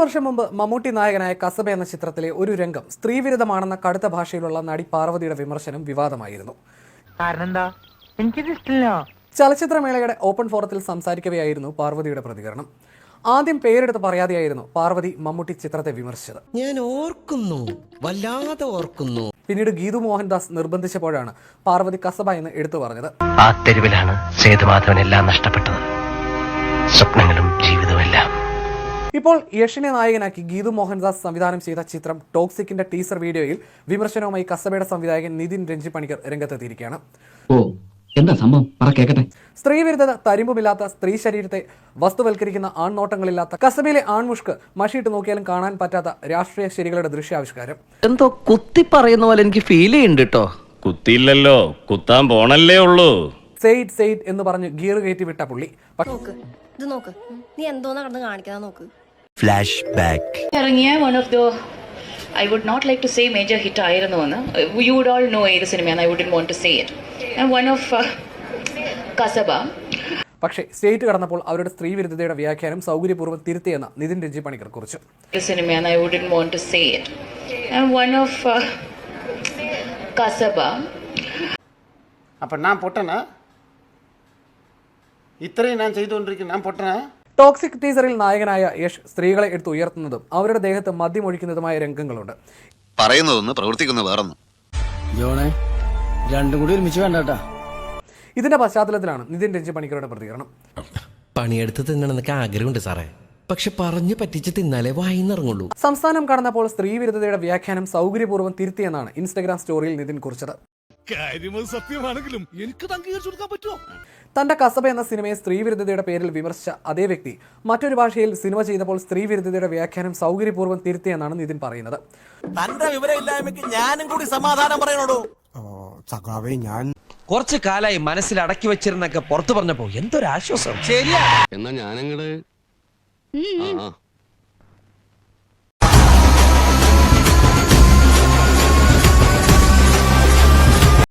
വർഷം മുമ്പ് മമ്മൂട്ടി നായകനായ കസബ എന്ന ചിത്രത്തിലെ ഒരു രംഗം സ്ത്രീവിരുദ്ധമാണെന്ന കടുത്ത ഭാഷയിലുള്ള നടി പാർവതിയുടെ വിമർശനം വിവാദമായിരുന്നു. കാരണം എന്താ ചലച്ചിത്രമേളയുടെ ഓപ്പൺ ഫോറത്തിൽ സംസാരിക്കവെയായിരുന്നു പാർവതിയുടെ പ്രതികരണം. ആദ്യം പേരെടുത്ത് പറയാതെയായിരുന്നു പാർവതി മമ്മൂട്ടി ചിത്രത്തെ വിമർശിച്ചത്. ഞാൻ ഓർക്കുന്നു. വല്ലാതെ ഓർക്കുന്നു. പിന്നീട് ഗീതു മോഹൻദാസ് നിർബന്ധിച്ചപ്പോഴാണ് പാർവതി കസബ എന്ന് എടുത്തു പറഞ്ഞത്. ആ തെരുവിലാണ് സേതുമാധവൻ എല്ലാം നഷ്ടപ്പെട്ടത്. സ്വപ്നങ്ങളും ഇപ്പോൾ യഷിനെ നായകനാക്കി ഗീതു മോഹൻദാസ് സംവിധാനം ചെയ്ത ചിത്രം ടോക്സിക്കിന്റെ ടീസർ വീഡിയോയിൽ വിമർശനവുമായി കസബയുടെ സംവിധായകൻ നിതിൻ രഞ്ജി പണിക്കർ രംഗത്തെത്തിയിരിക്കുകയാണ്. ഓ എന്താ സംഭവം? പറ കേക്കട്ടെ. സ്ത്രീവിരുദ്ധത തരിമ്പുമില്ലാത്ത സ്ത്രീ ശരീരത്തെ വസ്തുവൽക്കരിക്കുന്ന ആൺനോട്ടങ്ങളില്ലാത്ത കസബയിലെ ആൺമുഷ്ക് മഷിയിട്ട് നോക്കിയാലും കാണാൻ പറ്റാത്ത രാഷ്ട്രീയ ശരികളുടെ ദൃശ്യാവിഷ്കാരം. എന്തോ കുത്തി പറയുന്ന പോലെ എനിക്ക് ഫീൽ ചെയ്യുന്നുണ്ട് കേട്ടോ കുത്തിയില്ലല്ലോ. കുത്താൻ പോണല്ലേ ഉള്ളൂ. സെയ്ഡ് സെയ്ഡ് എന്ന് പറഞ്ഞ് ഗിയർ കയറ്റി വിട്ട പുള്ളി. നോക്ക് ഇത് നോക്ക്. നീ എന്തോന്നാ കടന്ന് കാണിക്കാതെ നോക്ക്. ഇറങ്ങിയ one of the I would not like to say major hit ആയിരുന്നു എന്ന് യു വുഡ് ഓൾ നോ ഏത് സിനിമയാണ് I would want to say it one of Kasaba പക്ഷേ സ്റ്റേറ്റ് കടന്നപ്പോൾ അവരുടെ സ്ത്രീവിരുദ്ധതയുടെ വ്യാഖ്യാനം സൗകര്യപൂർവ്വം തിരുത്തിയെന്ന് നിതിൻ രഞ്ജി പണിക്കർ കുറിച്ചു ഏത് സിനിമയാണ് I would want to say it one of Kasaba அப்போ நான் பொட்டனா இத்தனையும் நான் செய்து கொண்டிருக்கேன் நான் பொட்டனா ടോക്സിക് ടീസറിൽ നായകനായ യഷ് സ്ത്രീകളെ എടുത്ത് ഉയർത്തുന്നതും അവരുടെ ദേഹത്ത് മദ്യമൊഴിക്കുന്നതുമായ രംഗങ്ങളുണ്ട്. പറയുന്നതൊന്ന് പ്രവർത്തിക്കുന്ന വേറൊന്ന്. ജോണേ രണ്ടും കൂടി ഒരുമിച്ച് വേണ്ട ഇതിന്റെ പശ്ചാത്തലത്തിലാണ് നിതിൻ രഞ്ജി പണിക്കരുടെ പ്രതികരണം. പണിയെടുത്ത് തിന്നണമെന്നൊക്കെ ആഗ്രഹമുണ്ട് സാറേ. പക്ഷെ പറഞ്ഞു പറ്റിച്ച് തിന്നാലേ വായിന്നിറങ്ങുള്ളൂ. സംസ്ഥാനം കടന്നപ്പോൾ സ്ത്രീ വിരുദ്ധതയുടെ വ്യാഖ്യാനം സൗകര്യപൂർവം തിരുത്തിയെന്നാണ് ഇൻസ്റ്റഗ്രാം സ്റ്റോറിയിൽ നിതിൻ കുറിച്ചത്. സത്യമാണെങ്കിലും എനിക്ക് അംഗീകരിച്ചു കൊടുക്കാൻ പറ്റുമോ? തന്റെ കസബ എന്ന സിനിമയെ സ്ത്രീവിരുദ്ധതയുടെ പേരിൽ വിമർശിച്ച അതേ വ്യക്തി മറ്റൊരു ഭാഷയിൽ സിനിമ ചെയ്തപ്പോൾ സ്ത്രീവിരുദ്ധതയുടെ വ്യാഖ്യാനം സൗകര്യപൂർവം തിരുത്തിയെന്നാണ് നിതിൻ പറയുന്നത്. തന്റെ വിവരമില്ലായ്മയ്ക്ക് ഞാനും കൂടി സമാധാനം പറയണോടോ? സഖാവേ ഞാൻ കുറച്ച് കാലായി മനസ്സിൽ അടക്കി വെച്ചിരുന്നൊക്കെ പുറത്തു പറഞ്ഞപ്പോ എന്തൊരാശ്വാസം? ശരിയാ. എന്നാ ഞാനങ്ങട് ആ.